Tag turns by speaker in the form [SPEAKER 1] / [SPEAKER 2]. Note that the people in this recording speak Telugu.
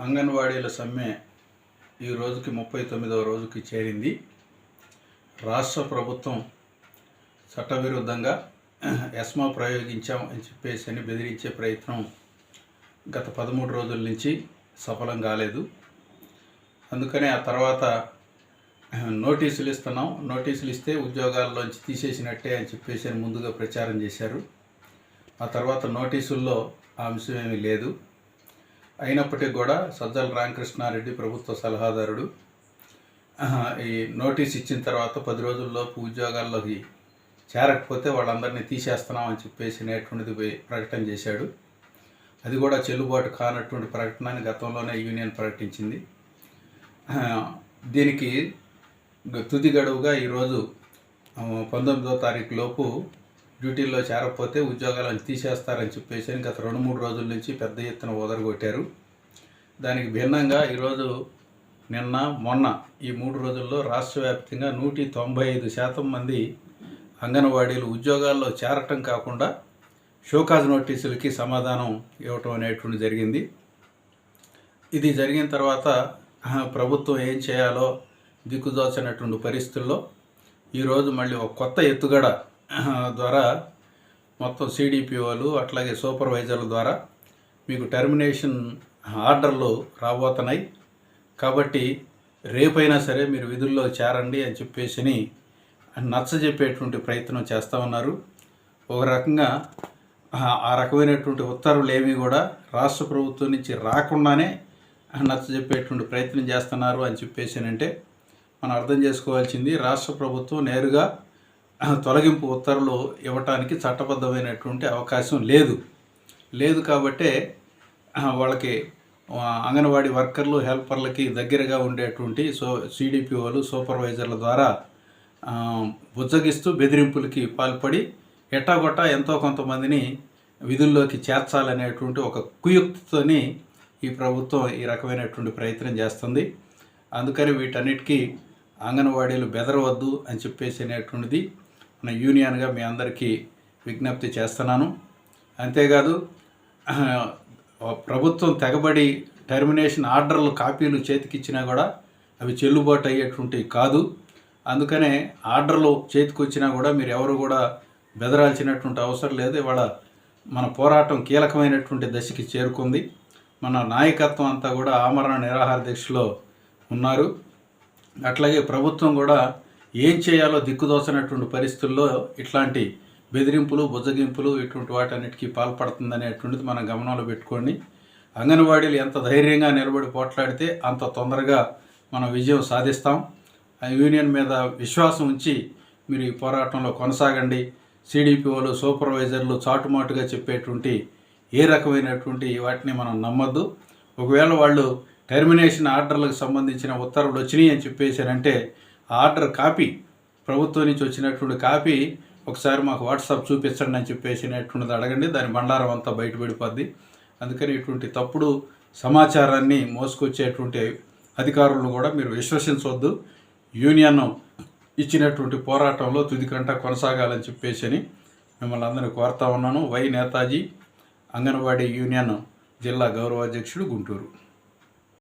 [SPEAKER 1] అంగన్వాడీల సమ్మె ఈ రోజుకి ముప్పై తొమ్మిదవ రోజుకి చేరింది. రాష్ట్ర ప్రభుత్వం చట్టవిరుద్ధంగా ఎస్మా ప్రయోగించాం అని చెప్పేసి అని బెదిరించే ప్రయత్నం గత పదమూడు రోజుల నుంచి సఫలం కాలేదు. అందుకనే ఆ తర్వాత నోటీసులు ఇస్తున్నాం. నోటీసులు ఇస్తే ఉద్యోగాల్లోంచి తీసేసినట్టే అని చెప్పేసి అని ముందుగా ప్రచారం చేశారు. ఆ తర్వాత నోటీసుల్లో ఆ అంశం ఏమీ లేదు. అయినప్పటికీ కూడా సజ్జల రామకృష్ణారెడ్డి ప్రభుత్వ సలహాదారుడు. ఈ నోటీస్ ఇచ్చిన తర్వాత పది రోజుల్లోపు ఉద్యోగాల్లోకి చేరకపోతే వాళ్ళందరినీ తీసేస్తున్నాం అని చెప్పేసి పోయి ప్రకటన చేశాడు. అది కూడా చెల్లుబాటు కానటువంటి ప్రకటనని గతంలోనే యూనియన్ ప్రకటించింది. దీనికి గ- తుది గడువుగా ఈరోజు పంతొమ్మిదో తారీఖు లోపు డ్యూటీల్లో చేరకపోతే ఉద్యోగాలను తీసేస్తారని చెప్పేసి అని గత రెండు మూడు రోజుల నుంచి పెద్ద ఎత్తున ఓదరగొట్టారు దానికి భిన్నంగా ఈరోజు నిన్న మొన్న ఈ మూడు రోజుల్లో రాష్ట్ర వ్యాప్తంగా నూటి తొంభై ఐదు శాతం మంది అంగన్వాడీలు ఉద్యోగాల్లో చేరటం కాకుండా షోకాజ్ నోటీసులకి సమాధానం ఇవ్వటం అనేటువంటి జరిగింది. ఇది జరిగిన తర్వాత ప్రభుత్వం ఏం చేయాలో దిక్కుదోచనటువంటి పరిస్థితుల్లో ఈరోజు మళ్ళీ ఒక కొత్త ఎత్తుగడ ద్వారా మొత్తం సిడిపిఓలు అట్లాగే సూపర్వైజర్ల ద్వారా మీకు టెర్మినేషన్ ఆర్డర్లు రాబోతున్నాయి. కాబట్టి రేపైనా సరే మీరు విధుల్లో చేరండి అని చెప్పేసి నచ్చజెప్పేటువంటి ప్రయత్నం చేస్తూ ఉన్నారు. ఒక రకంగా ఆ- రకమైనటువంటి ఉత్తర్వులు ఏమీ కూడా రాష్ట్ర ప్రభుత్వం నుంచి రాకుండానే నచ్చజెప్పేటువంటి ప్రయత్నం చేస్తున్నారు అని చెప్పేసి అంటే మనం అర్థం చేసుకోవాల్సింది రాష్ట్ర ప్రభుత్వం నేరుగా తొలగింపు ఉత్తర్వులు ఇవ్వటానికి చట్టబద్ధమైనటువంటి అవకాశం లేదు. లేదు కాబట్టే వాళ్ళకి అంగన్వాడీ వర్కర్లు హెల్పర్లకి దగ్గరగా ఉండేటువంటి సో సిడిపిఓలు సూపర్వైజర్ల ద్వారా బుజ్జగిస్తూ బెదిరింపులకి పాల్పడి ఎట్టాగొట్టా ఎంతో కొంతమందిని విధుల్లోకి చేర్చాలనేటువంటి ఒక కుయుక్తితోని ఈ ప్రభుత్వం ఈ రకమైనటువంటి ప్రయత్నం చేస్తుంది. అందుకని వీటన్నిటికీ అంగన్వాడీలు బెదరవద్దు అని చెప్పేసి అనేటువంటిది మన యూనియన్గా మీ అందరికీ విజ్ఞప్తి చేస్తున్నాను. అంతేకాదు ప్రభుత్వం తెగబడి టెర్మినేషన్ ఆర్డర్లు కాపీలు చేతికిచ్చినా కూడా అవి చెల్లుబాటు అయ్యేటువంటివి కాదు. అందుకనే ఆర్డర్లు చేతికొచ్చినా కూడా మీరు ఎవరు కూడా బెదరాల్సినటువంటి అవసరం లేదు. ఇవాళ మన పోరాటం కీలకమైనటువంటి దశకి చేరుకుంది. మన నాయకత్వం అంతా కూడా ఆమరణ నిరాహార దీక్షలో ఉన్నారు. అట్లాగే ప్రభుత్వం కూడా ఏం చేయాలో దిక్కుదోచనటువంటి పరిస్థితుల్లో ఇట్లాంటి బెదిరింపులు బుజ్జగింపులు ఇటువంటి వాటన్నిటికీ పాల్పడుతుందనేటువంటిది మనం గమనంలో పెట్టుకోండి. అంగన్వాడీలు ఎంత ధైర్యంగా నిలబడి పోట్లాడితే అంత తొందరగా మనం విజయం సాధిస్తాం. ఆ యూనియన్ మీద విశ్వాసం ఉంచి మీరు ఈ పోరాటంలో కొనసాగండి. సిడిపిఓలు సూపర్వైజర్లు చాటుమాటుగా చెప్పేటువంటి ఏ రకమైనటువంటి వాటిని మనం నమ్మద్దు. ఒకవేళ వాళ్ళు టెర్మినేషన్ ఆర్డర్లకు సంబంధించిన ఉత్తర్వులు వచ్చినాయి అని చెప్పేశారంటే ఆర్డర్ కాపీ ప్రభుత్వం నుంచి వచ్చినటువంటి కాపీ ఒకసారి మాకు వాట్సాప్ చూపించండి అని చెప్పేసినటువంటిది అడగండి. దాని బండారం అంతా బయటపడిపోద్ది అందుకని ఇటువంటి తప్పుడు సమాచారాన్ని మోసుకొచ్చేటువంటి అధికారులను కూడా మీరు విశ్వసించవద్దు. యూనియన్ ఇచ్చినటువంటి పోరాటంలో తుదికంట కొనసాగాలని చెప్పేసి అని మిమ్మల్ని అందరినీ కోరుతా ఉన్నాను. వై నేతాజీ అంగన్వాడీ యూనియన్ జిల్లా గౌరవాధ్యక్షుడు గుంటూరు.